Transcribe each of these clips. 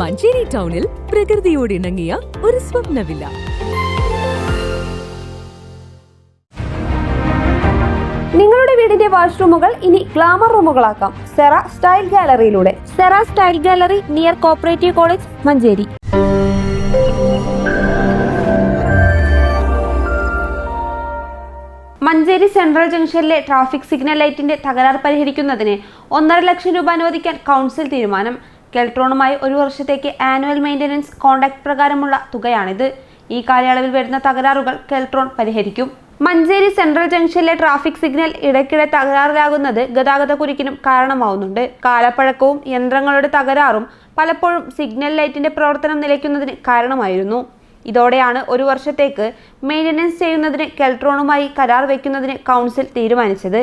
മഞ്ചേരി ടൗണിൽ പ്രകൃതിയോട് ഇണങ്ങിയ ഒരു സ്വപ്നവില്ല. നിങ്ങളുടെ വീടിന്റെ വാഷ്റൂമുകൾ ഇനി ഗ്ലാമർ റൂമുകളാക്കാം. സെറ സ്റ്റൈൽ ഗാലറിയിലൂടെ. Cera style gallery near cooperative college Manjeri. Manjeri central ജംഗ്ഷനിലെ ട്രാഫിക് സിഗ്നൽ ലൈറ്റിന്റെ തകരാർ പരിഹരിക്കുന്നതിന് ഒന്നര ലക്ഷം രൂപ അനുവദിക്കാൻ കൗൺസിൽ തീരുമാനം. കെൽട്രോണുമായി ഒരു വർഷത്തേക്ക് ആനുവൽ മെയിന്റനൻസ് കോൺട്രാക്ട് പ്രകാരമുള്ള തുകയാണിത്. ഈ കാലയളവിൽ വരുന്ന തകരാറുകൾ കെൽട്രോൺ പരിഹരിക്കും. മഞ്ചേരി സെൻട്രൽ ജംഗ്ഷനിലെ ട്രാഫിക് സിഗ്നൽ ഇടയ്ക്കിടെ തകരാറിലാകുന്നത് ഗതാഗത കുരുക്കിനും കാരണമാവുന്നുണ്ട്. കാലപ്പഴക്കവും യന്ത്രങ്ങളുടെ തകരാറും പലപ്പോഴും സിഗ്നൽ ലൈറ്റിന്റെ പ്രവർത്തനം നിലയ്ക്കുന്നതിന് കാരണമായിരുന്നു. ഇതോടെയാണ് ഒരു വർഷത്തേക്ക് മെയിന്റനൻസ് ചെയ്യുന്നതിന് കെൽട്രോണുമായി കരാർ വയ്ക്കുന്നതിന് കൗൺസിൽ തീരുമാനിച്ചത്.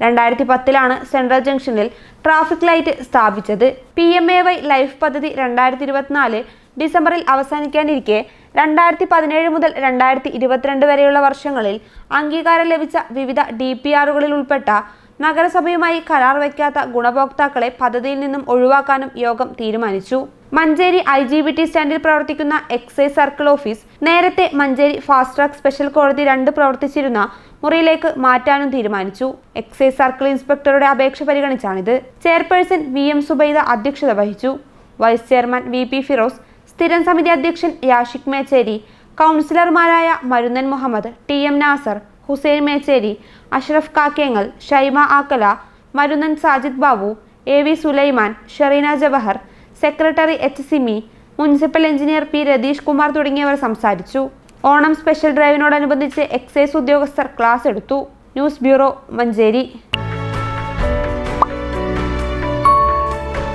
രണ്ടായിരത്തി പത്തിലാണ് സെൻട്രൽ ജംഗ്ഷനിൽ ട്രാഫിക് ലൈറ്റ് സ്ഥാപിച്ചത്. P M A Y life പദ്ധതി രണ്ടായിരത്തി ഇരുപത്തിനാല് ഡിസംബറിൽ അവസാനിക്കാനിരിക്കെ രണ്ടായിരത്തി പതിനേഴ് മുതൽ രണ്ടായിരത്തി ഇരുപത്തിരണ്ട് വരെയുള്ള വർഷങ്ങളിൽ അംഗീകാരം ലഭിച്ച വിവിധ ഡി പി ആറുകളിൽ ഉൾപ്പെട്ട നഗരസഭയുമായി കരാർ വയ്ക്കാത്ത ഗുണഭോക്താക്കളെ പദ്ധതിയിൽ നിന്നും ഒഴിവാക്കാനും യോഗം തീരുമാനിച്ചു. Manjeri I G B T സ്റ്റാൻഡിൽ പ്രവർത്തിക്കുന്ന എക്സൈസ് സർക്കിൾ ഓഫീസ് നേരത്തെ മഞ്ചേരി ഫാസ്റ്റ് ട്രാക്ക് സ്പെഷ്യൽ കോടതി രണ്ട് പ്രവർത്തിച്ചിരുന്ന മുറിയിലേക്ക് മാറ്റാനും തീരുമാനിച്ചു. എക്സൈസ് സർക്കിൾ ഇൻസ്പെക്ടറുടെ അപേക്ഷ പരിഗണിച്ചാണിത്. ചെയർപേഴ്സൺ വി എം സുബൈദ അധ്യക്ഷത വഹിച്ചു. Vice chairman V P Firoz സ്ഥിരം സമിതി അധ്യക്ഷൻ യാഷിക് മേച്ചേരി കൗൺസിലർമാരായ Marunnan Muhammad T M Nasar Hussain Mecheri Ashraf Kakkengal Shaima Akkala Marunnan Sajid Babu A V Sulaiman Sherina Jawahar secretary H Simi municipal engineer P Ratheesh Kumar തുടങ്ങിയവർ സംസാരിച്ചു. Onam special ഡ്രൈവിനോടനുബന്ധിച്ച് excise ഉദ്യോഗസ്ഥർ class എടുത്തു. News bureau Manjeri.